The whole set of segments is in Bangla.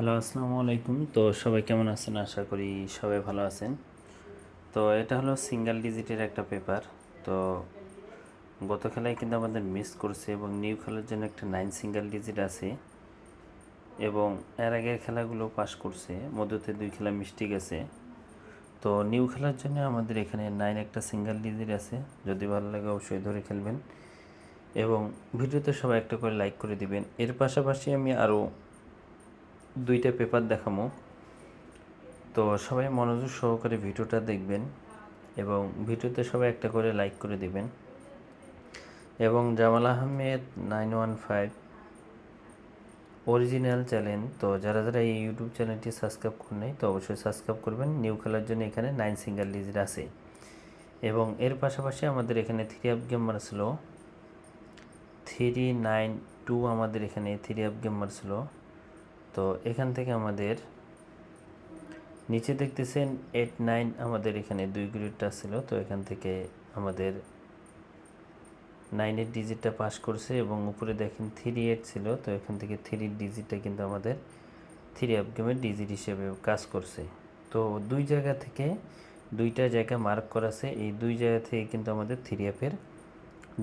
হ্যালো আসসালামু আলাইকুম। তো সবাই কেমন আছেন? আশা করি সবাই ভালো আছেন। তো এটা হলো সিঙ্গেল ডিজিটের একটা পেপার তো গত খেলায় কিন্তু আমাদের মিস করছে এবং নিউ খেলার জন্য একটা নাইন সিঙ্গেল ডিজিট আছে। এবং এর আগের খেলাগুলো পাস করছে। মধ্যতে দুই খেলা মিষ্টি গেছে। তো নিউ খেলার জন্য আমাদের এখানে নাইন একটা সিঙ্গেল ডিজিট আছে। যদি ভালো লাগে অবশ্যই ধরে খেলবেন। এবং ভিডিওতে সবাই একটা করে লাইক করে দিবেন। এর পাশাপাশি আমি আরও দুইটা পেপার দেখামো। তো সবাই মনোযোগ সহকারে ভিডিওটা দেখবেন এবং ভিডিওতে সবাই একটা করে লাইক করে দেবেন। এবং Jamal Ahmed nine one five original channel তো যারা যারা এই ইউটিউব চ্যানেলটি সাবস্ক্রাইব করেন নাই, তো অবশ্যই সাবস্ক্রাইব করবেন। নিউ খেলার জন্য এখানে নাইন সিঙ্গেল ডিজিট আছে। এবং এর পাশাপাশি আমাদের এখানে থ্রি আপ গেম মারছিল থ্রি নাইন টু আমাদের এখানে থ্রি আপ গেম মারছিল তো এখান থেকে আমাদের নিচে দেখতেছেন এইট নাইন আমাদের এখানে দুই গ্রেডটা ছিল, তো এখান থেকে আমাদের নাইনের ডিজিটটা পাস করছে এবং উপরে দেখেন থ্রি এইট ছিল, তো এখান থেকে থ্রি ডিজিটটা কিন্তু আমাদের থ্রি আপ গেমের ডিজিট হিসেবে কাজ করছে। তো দুই জায়গা থেকে দুইটা জায়গা মার্ক করা আছে এই দুই জায়গা থেকে কিন্তু আমাদের থ্রি অ্যাপের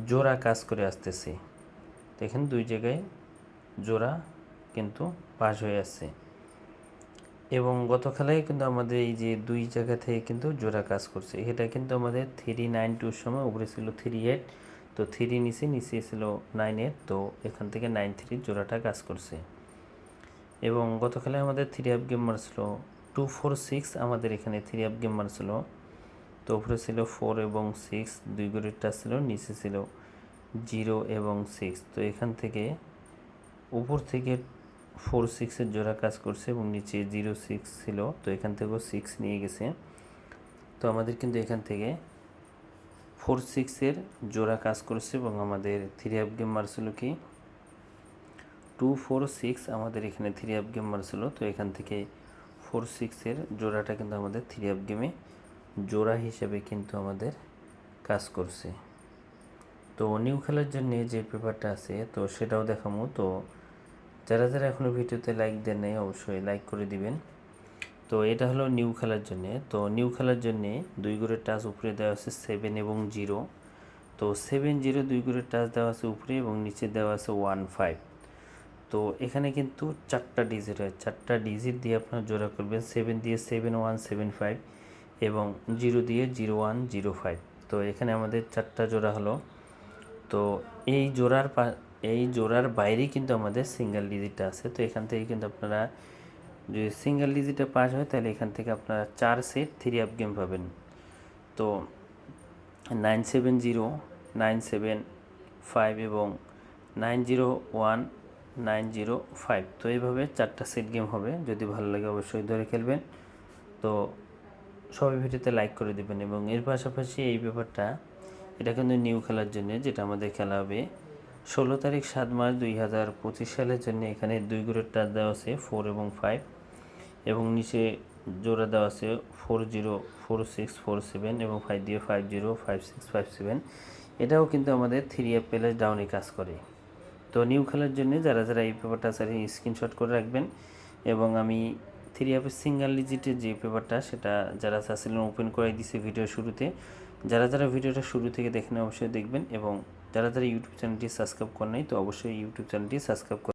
জোড়া কাজ করে আসতেছে। দেখেন দুই জায়গায় জোড়া কিন্তু পাস হয়ে আসছে। এবং গত খেলায় কিন্তু আমাদের এই যে দুই জায়গা থেকে কিন্তু জোড়া কাজ করছে। এটা কিন্তু আমাদের থ্রি নাইন টুর সময় উপরে ছিল থ্রি এইট তো থ্রি নিচে নিচে ছিল নাইন এইট তো এখান থেকে নাইন থ্রি জোড়াটা কাজ করছে। এবং গত খেলায় আমাদের থ্রি আপ গেম মারছিল টু ফোর সিক্স আমাদের এখানে থ্রি আপ গেম মারছিল। তো উপরে ছিল ফোর এবং সিক্স দুই গরিটা ছিল, নিচে ছিল জিরো এবং সিক্স তো এখান থেকে উপর থেকে ফোর সিক্সের জোড়া কাজ করছে এবং নিচে জিরো সিক্স ছিল, তো এখান থেকেও সিক্স নিয়ে গেছে। তো আমাদের কিন্তু এখান থেকে ফোর সিক্সের জোড়া কাজ করছে এবং আমাদের থ্রি আপ গেম মারছিল কি? টু ফোর সিক্স আমাদের এখানে থ্রি আপ গেম মারছিল, তো এখান থেকে ফোর সিক্সের জোড়াটা কিন্তু আমাদের থ্রি আপ গেমে জোড়া হিসেবে কিন্তু আমাদের কাজ করছে। তো নিউ খেলার জন্য যে পেপারটা আছে, তো সেটাও দেখামো। তো যারা যারা এখনও ভিডিওতে লাইক দেন নাই, অবশ্যই লাইক করে দিবেন। তো এটা হলো নিউ খেলার জন্যে। তো নিউ খেলার জন্যে দুই গুড়ের টাচ উপরে দেওয়া আছে সেভেন এবং জিরো তো সেভেন জিরো দুই গুড়ের টাচ দেওয়া আছে উপরে এবং নিচে দেওয়া আছে ওয়ান ফাইভ তো এখানে কিন্তু চারটা ডিজিট হয়। চারটা ডিজিট দিয়ে আপনার জোড়া করবেন। সেভেন দিয়ে সেভেন ওয়ান সেভেন ফাইভ এবং জিরো দিয়ে জিরো ওয়ান জিরো ফাইভ তো এখানে আমাদের চারটা জোড়া হলো। তো এই জোড়ার এই জোড়ার বাইরেই কিন্তু আমাদের সিঙ্গেল ডিজিটটা আছে। তো এখান থেকে কিন্তু আপনারা যদি সিঙ্গেল ডিজিটে পাস হয়, তাহলে এখান থেকে আপনারা চার সেট থ্রি আপ গেম পাবেন। তো nine seven zero nine seven five এবং nine zero one nine zero five তো এইভাবে চারটা সেট গেম হবে। যদি ভালো লাগে অবশ্যই ধরে খেলবেন। তো সবাই ভিডিওতে লাইক করে দেবেন এবং এর পাশাপাশি এই ব্যাপারটা, এটা কিন্তু নিউ খেলার জন্য যেটা আমাদের খেলা হবে। ষোলো তারিখ সাত মাস দুই হাজার পঁচিশ সালের জন্য এখানে দুই গ্রেড টাচ দেওয়া আছে ফোর এবং ফাইভ এবং নিচে জোড়া দেওয়া আছে four zero four six four seven এবং ফাইভ দিয়ে five zero five six five seven এটাও কিন্তু আমাদের থ্রি এফ প্লাস ডাউনে কাজ করে। তো নিউ খেলার জন্য যারা যারা এই পেপারটা আছে স্ক্রিনশট করে রাখবেন। এবং আমি থ্রি অ্যাপের সিঙ্গেল ডিজিটের যে পেপারটা সেটা যারা চাচ্ছিলেন ওপেন করে দিছে ভিডিও শুরুতে। যারা যারা ভিডিওটা শুরু থেকে দেখেন, অবশ্যই দেখবেন। এবং যারা যারা ইউটিউব চ্যানেলটি সাবস্ক্রাইব করেন নাই তো অবশ্যই ইউটিউব চ্যানেলটি সাবস্ক্রাইব